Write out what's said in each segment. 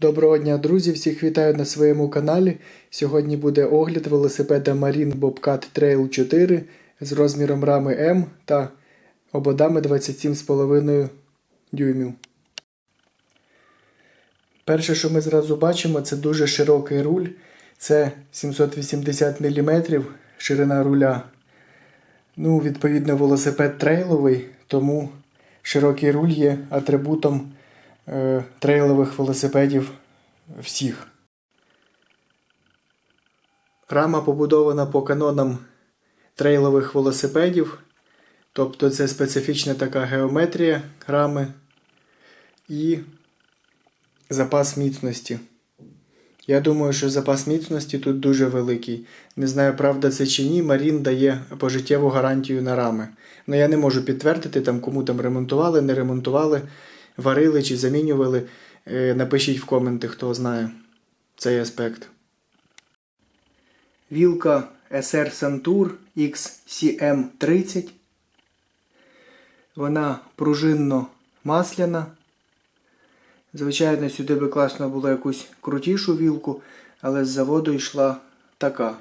Доброго дня, друзі! Всіх вітаю на своєму каналі. Сьогодні буде огляд велосипеда Marine Bobcat Trail 4 з розміром рами М та ободами 27,5 дюймів. Перше, що ми зразу бачимо, це дуже широкий руль. Це 780 мм ширина руля. Ну, відповідно, велосипед трейловий, тому широкий руль є атрибутом е, трейлових велосипедів всіх. Рама побудована по канонам трейлових велосипедів, тобто це специфічна така геометрія рами і запас міцності. Я думаю, що запас міцності тут дуже великий. Не знаю, правда це чи ні. Марін дає пожиттєву гарантію на рами. Ну я не можу підтвердити, там, кому там ремонтували, не ремонтували, варили чи замінювали. Е, Напишіть в коменти, хто знає цей аспект. Вілка SR Santur XCM30. Вона пружинно масляна. Звичайно, сюди би класно було якусь крутішу вілку, але з заводу йшла така.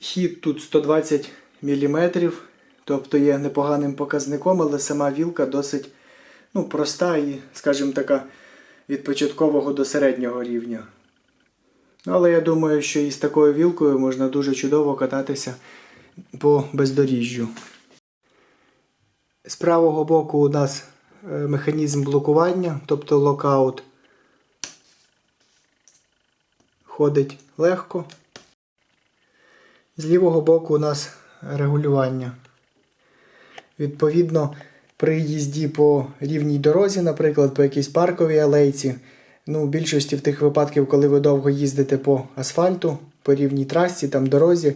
Хід тут 120 мм, тобто є непоганим показником, але сама вілка досить ну, проста і, скажімо така, від початкового до середнього рівня. Але я думаю, що із такою вілкою можна дуже чудово кататися по бездоріжжю. З правого боку у нас е, механізм блокування, тобто локаут. Ходить легко. З лівого боку у нас регулювання. Відповідно, при їзді по рівній дорозі, наприклад, по якійсь парковій алейці, ну, в більшості в тих випадків, коли ви довго їздите по асфальту, по рівній трасі, там дорозі,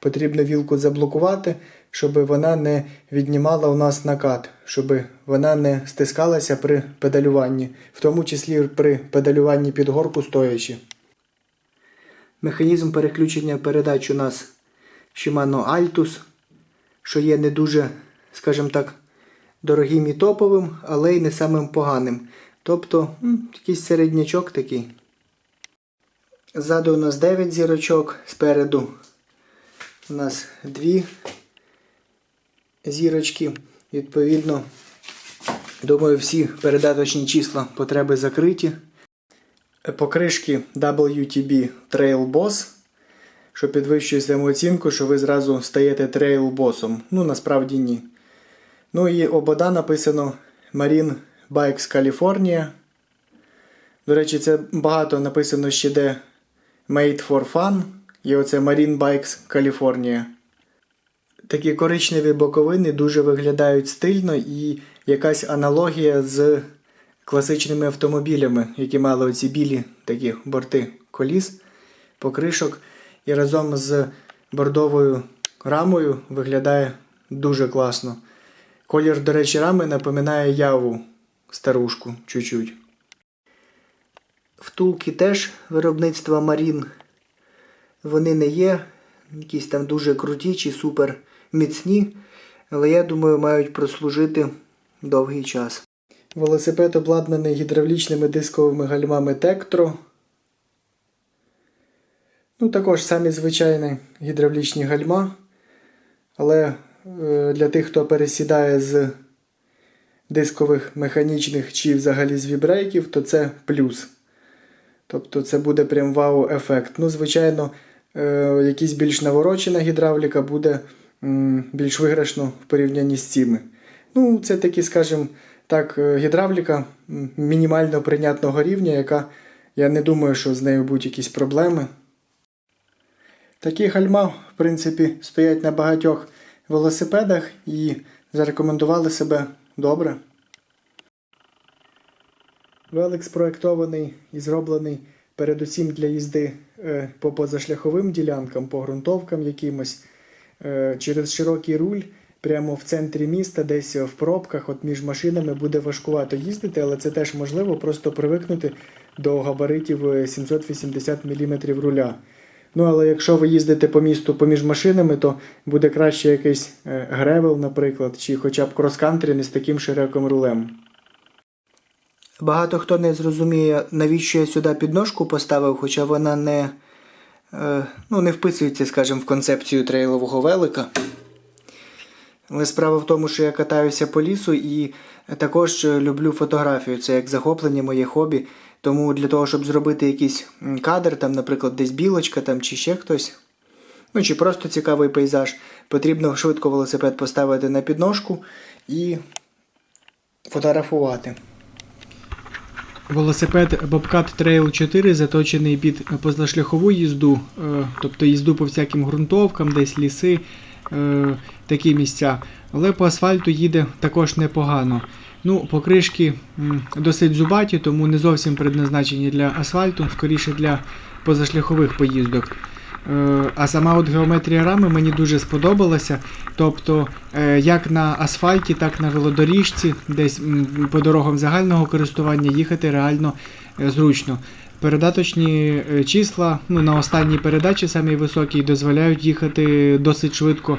потрібно вілку заблокувати, щоб вона не віднімала у нас накат, щоб вона не стискалася при педалюванні, в тому числі при педалюванні під горку стоячи. Механізм переключення передач у нас Shimano Altus, що є не дуже, скажімо так, дорогим і топовим, але й не самим поганим. Тобто якийсь середнячок такий. Ззаду у нас 9 зірочок, спереду у нас 2 зірочки. Відповідно, думаю, всі передаточні числа потреби закриті. Покришки WTB Trail Boss, що підвищує самооцінку, що ви зразу стаєте трейл босом. Ну, насправді ні. Ну і обода написано Marine Bikes California. До речі, це багато написано ще де Made for Fun. І оце Marine Bikes California. Такі коричневі боковини дуже виглядають стильно і якась аналогія з класичними автомобілями, які мали оці білі такі борти коліс, покришок. І разом з бордовою рамою виглядає дуже класно. Колір, до речі, рами напоминає яву старушку чуть-чуть. Втулки теж виробництва Марін. Вони не є якісь там дуже круті чи супер міцні, але я думаю, мають прослужити довгий час. Велосипед обладнаний гідравлічними дисковими гальмами Tektro. Ну, також самі звичайні гідравлічні гальма. Але для тих, хто пересідає з дискових механічних чи взагалі з вібрейків, то це плюс. Тобто це буде прям вау-ефект. Ну, звичайно, е, якась більш наворочена гідравліка буде більш виграшно в порівнянні з цими. Ну, це такі, скажімо так, е, гідравліка мінімально прийнятного рівня, яка я не думаю, що з нею будуть якісь проблеми. Такі гальма, в принципі, стоять на багатьох велосипедах і зарекомендували себе добре. Велик спроєктований і зроблений передусім для їзди е, по позашляховим ділянкам, по ґрунтовкам якимось, е, через широкий руль, прямо в центрі міста, десь в пробках, от між машинами буде важкувато їздити, але це теж можливо просто привикнути до габаритів е, 780 мм руля. Ну, але якщо ви їздите по місту поміж машинами, то буде краще якийсь е, гревел, наприклад, чи хоча б крос-кантрі не з таким широким рулем. Багато хто не зрозуміє, навіщо я сюди підножку поставив, хоча вона не, е, ну, не вписується, скажімо, в концепцію трейлового велика. Але справа в тому, що я катаюся по лісу і також е, люблю фотографію. Це як захоплення, моє хобі. Тому для того, щоб зробити якийсь кадр, там, наприклад, десь білочка там, чи ще хтось, ну чи просто цікавий пейзаж, потрібно швидко велосипед поставити на підножку і фотографувати. Велосипед Bobcat Trail 4 заточений під позашляхову їзду, е, тобто їзду по всяким ґрунтовкам, десь ліси, е, такі місця. Але по асфальту їде також непогано. Ну, покришки досить зубаті, тому не зовсім предназначені для асфальту, скоріше для позашляхових поїздок. Е, А сама от геометрія рами мені дуже сподобалася. Тобто, е, як на асфальті, так на велодоріжці, десь по дорогам загального користування їхати реально е, зручно. Передаточні числа ну, на останній передачі самій високій дозволяють їхати досить швидко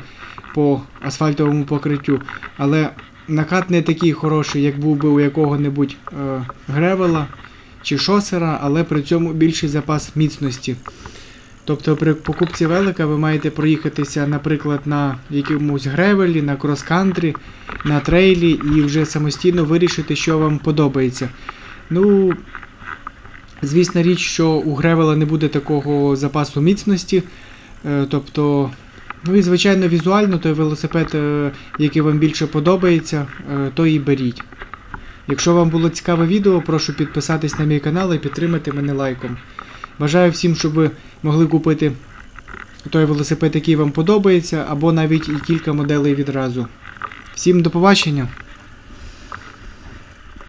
по асфальтовому покриттю. Але накат не такий хороший, як був би у якого-небудь е, гревела чи шосера, але при цьому більший запас міцності. Тобто при покупці велика ви маєте проїхатися, наприклад, на якомусь гревелі, на крос-кантрі, на трейлі і вже самостійно вирішити, що вам подобається. Ну, звісна річ, що у гревела не буде такого запасу міцності. Е, Тобто, ну і звичайно, візуально той велосипед, е, який вам більше подобається, е, то і беріть. Якщо вам було цікаве відео, прошу підписатись на мій канал і підтримати мене лайком. Бажаю всім, щоб ви могли купити той велосипед, який вам подобається, або навіть і кілька моделей відразу. Всім до побачення!